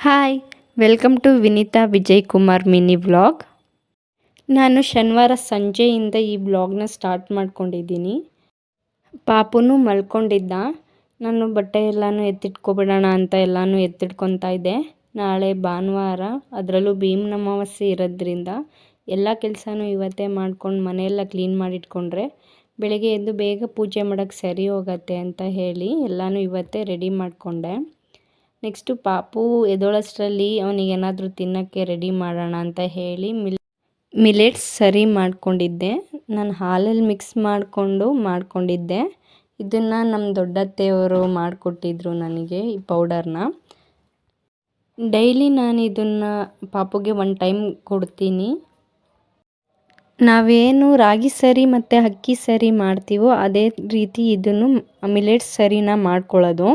Hi, welcome to Vineetha Vijay Kumar mini vlog. ನಾನು ಶನಿವಾರ ಸಂಜೆಯಿಂದ ಈ ಬ್ಲಾಗ್ನ ಸ್ಟಾರ್ಟ್ ಮಾಡ್ಕೊಂಡಿದ್ದೀನಿ. ಪಾಪುನು ಮಲ್ಕೊಂಡಿದ್ದ. ನಾನು ಬಟ್ಟೆ ಎಲ್ಲನೂ ಎತ್ತಿಟ್ಕೊಬಿಡೋಣ ಅಂತ ಎಲ್ಲನೂ ಎತ್ತಿಟ್ಕೊತಾ ಇದ್ದೆ. ನಾಳೆ ಭಾನುವಾರ, ಅದರಲ್ಲೂ ಭೀಮ್ನ ಅಮಾವಾಸ್ಯೆ ಇರೋದ್ರಿಂದ ಎಲ್ಲ ಕೆಲಸನೂ ಇವತ್ತೇ ಮಾಡ್ಕೊಂಡು ಮನೆಯೆಲ್ಲ ಕ್ಲೀನ್ ಮಾಡಿಟ್ಕೊಂಡ್ರೆ ಬೆಳಗ್ಗೆ ಎದ್ದು ಬೇಗ ಪೂಜೆ ಮಾಡೋಕ್ಕೆ ಸರಿ ಹೋಗತ್ತೆ ಅಂತ ಹೇಳಿ ಎಲ್ಲನೂ ಇವತ್ತೇ ರೆಡಿ ಮಾಡಿಕೊಂಡೆ. ನೆಕ್ಸ್ಟು ಪಾಪು ಎದೋಳಷ್ಟರಲ್ಲಿ ಅವನಿಗೇನಾದರೂ ತಿನ್ನೋಕ್ಕೆ ರೆಡಿ ಮಾಡೋಣ ಅಂತ ಹೇಳಿ ಮಿಲ್, ಮಿಲೆಟ್ಸ್ ಸರಿ ಮಾಡಿಕೊಂಡಿದ್ದೆ. ನಾನು ಹಾಲಲ್ಲಿ ಮಿಕ್ಸ್ ಮಾಡಿಕೊಂಡು ಮಾಡಿಕೊಂಡಿದ್ದೆ. ಇದನ್ನು ನಮ್ಮ ದೊಡ್ಡತ್ತೆಯವರು ಮಾಡಿಕೊಟ್ಟಿದ್ರು ನನಗೆ ಈ ಪೌಡರ್ನ ಡೈಲಿ ನಾನು ಇದನ್ನು ಪಾಪುಗೆ ಒನ್ ಟೈಮ್ ಕೊಡ್ತೀನಿ. ನಾವೇನು ರಾಗಿ ಸರಿ ಮತ್ತು ಅಕ್ಕಿ ಸರಿ ಮಾಡ್ತೀವೋ ಅದೇ ರೀತಿ ಇದನ್ನು ಮಿಲೆಟ್ಸ್ ಸರಿನ ಮಾಡ್ಕೊಳ್ಳೋದು.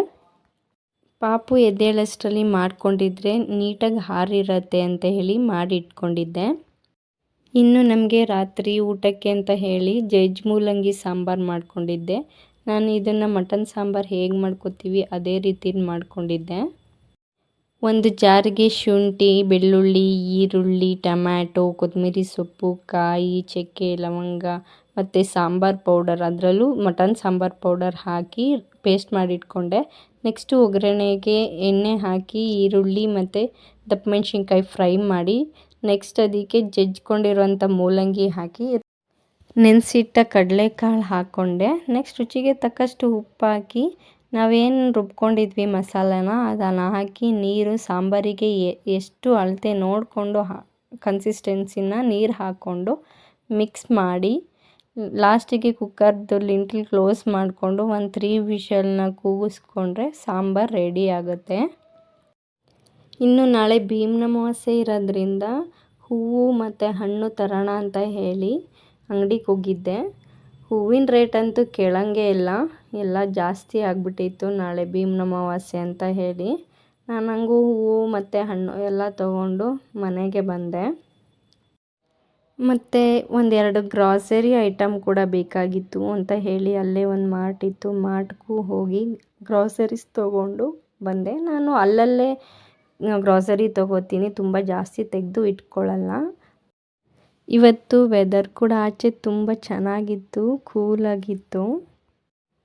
ಪಾಪು ಎದ್ದೇಳಷ್ಟರಲ್ಲಿ ಮಾಡಿಕೊಂಡಿದ್ರೆ ನೀಟಾಗಿ ಹಾರಿರತ್ತೆ ಅಂತ ಹೇಳಿ ಮಾಡಿಟ್ಕೊಂಡಿದ್ದೆ. ಇನ್ನು ನಮಗೆ ರಾತ್ರಿ ಊಟಕ್ಕೆ ಅಂತ ಹೇಳಿ ಜಜ್ ಮೂಲಂಗಿ ಸಾಂಬಾರು ಮಾಡ್ಕೊಂಡಿದ್ದೆ. ನಾನು ಇದನ್ನು ಮಟನ್ ಸಾಂಬಾರು ಹೇಗೆ ಮಾಡ್ಕೋತೀವಿ ಅದೇ ರೀತಿ ಮಾಡ್ಕೊಂಡಿದ್ದೆ. ಒಂದು ಜಾರಿಗೆ ಶುಂಠಿ, ಬೆಳ್ಳುಳ್ಳಿ, ಈರುಳ್ಳಿ, ಟಮ್ಯಾಟೊ ಕೊತ್ತಂಬರಿ ಸೊಪ್ಪು, ಕಾಯಿ, ಚಕ್ಕೆ, ಲವಂಗ ಮತ್ತು ಸಾಂಬಾರು ಪೌಡರ್ ಅದರಲ್ಲೂ ಮಟನ್ ಸಾಂಬಾರು ಪೌಡರ್ ಹಾಕಿ ಪೇಸ್ಟ್ ಮಾಡಿಟ್ಕೊಂಡೆ. ನೆಕ್ಸ್ಟು ಒಗ್ಗರಣೆಗೆ ಎಣ್ಣೆ ಹಾಕಿ, ಈರುಳ್ಳಿ ಮತ್ತು ದಪ್ಪ ಮೆಣಸಿನ್ಕಾಯಿ ಫ್ರೈ ಮಾಡಿ ನೆಕ್ಸ್ಟ್ ಅದಕ್ಕೆ ಜಜ್ಕೊಂಡಿರುವಂಥ ಮೂಲಂಗಿ ಹಾಕಿ ನೆನೆಸಿಟ್ಟ ಕಡಲೆಕಾಳು ಹಾಕ್ಕೊಂಡೆ ನೆಕ್ಸ್ಟ್ ರುಚಿಗೆ ತಕ್ಕಷ್ಟು ಉಪ್ಪು ಹಾಕಿ, ನಾವೇನು ರುಬ್ಕೊಂಡಿದ್ವಿ ಮಸಾಲಾನ, ಅದನ್ನು ಹಾಕಿ ನೀರು, ಸಾಂಬಾರಿಗೆ ಎಷ್ಟು ಅಳತೆ ನೋಡಿಕೊಂಡು ಹಾ ಕನ್ಸಿಸ್ಟೆನ್ಸಿನ ನೀರು ಹಾಕ್ಕೊಂಡು ಮಿಕ್ಸ್ ಮಾಡಿ ಲಾಸ್ಟಿಗೆ ಕುಕ್ಕರ್ದು ಲಿಂಟಲ್ ಕ್ಲೋಸ್ ಮಾಡಿಕೊಂಡು ಒಂದು ತ್ರೀ ವಿಷಲ್ನ ಕೂಗಿಸ್ಕೊಂಡ್ರೆ ಸಾಂಬಾರು ರೆಡಿ ಆಗುತ್ತೆ. ಇನ್ನು ನಾಳೆ ಭೀಮ್ನ ಅಮಾವಾಸ್ಯೆ ಇರೋದ್ರಿಂದ ಹೂವು ಮತ್ತು ಹಣ್ಣು ತರೋಣ ಅಂತ ಹೇಳಿ ಅಂಗಡಿಗೆ ಹೋಗಿದ್ದೆ ಹೂವಿನ ರೇಟ್ ಅಂತೂ ಕೇಳಂಗೆ ಇಲ್ಲ, ಎಲ್ಲ ಜಾಸ್ತಿ ಆಗಿಬಿಟ್ಟಿತ್ತು ನಾಳೆ ಭೀಮ್ನ ಅಮಾವಾಸ್ಯೆ ಅಂತ ಹೇಳಿ. ನಾನು ಹಂಗೂ ಹೂವು ಮತ್ತು ಹಣ್ಣು ಎಲ್ಲ ತೊಗೊಂಡು ಮನೆಗೆ ಬಂದೆ. ಮತ್ತು ಒಂದೆರಡು ಗ್ರಾಸರಿ ಐಟಮ್ ಕೂಡ ಬೇಕಾಗಿತ್ತು ಅಂತ ಹೇಳಿ ಅಲ್ಲೇ ಒಂದು ಮಾರ್ಟ್ ಇತ್ತು. ಮಾರ್ಟ್ಗೂ ಹೋಗಿ ಗ್ರಾಸರೀಸ್ ತೊಗೊಂಡು ಬಂದೆ. ನಾನು ಅಲ್ಲಲ್ಲೇ ಗ್ರಾಸರಿ ತೊಗೋತೀನಿ. ತುಂಬ ಜಾಸ್ತಿ ತೆಗೆದು ಇಟ್ಕೊಳ್ಳಲ್ಲ. ಇವತ್ತು ವೆದರ್ ಕೂಡ ಆಚೆ ತುಂಬ ಚೆನ್ನಾಗಿತ್ತು ಕೂಲಾಗಿತ್ತು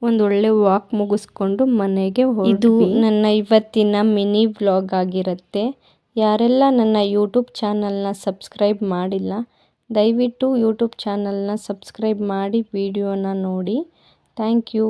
ಒಂದು ಒಳ್ಳೆ ವಾಕ್ ಮುಗಿಸ್ಕೊಂಡು ಮನೆಗೆ ಇದು ನನ್ನ ಇವತ್ತಿನ ಮಿನಿ ವ್ಲಾಗ್ ಆಗಿರುತ್ತೆ. ಯಾರೆಲ್ಲ ನನ್ನ ಯೂಟ್ಯೂಬ್ ಚಾನಲ್ನ ಸಬ್ಸ್ಕ್ರೈಬ್ ಮಾಡಿಲ್ಲ ದಯವಿಟ್ಟು ಯೂಟ್ಯೂಬ್ ಚಾನಲ್ನ ಸಬ್ಸ್ಕ್ರೈಬ್ ಮಾಡಿ ವೀಡಿಯೋನ ನೋಡಿ. Thank you.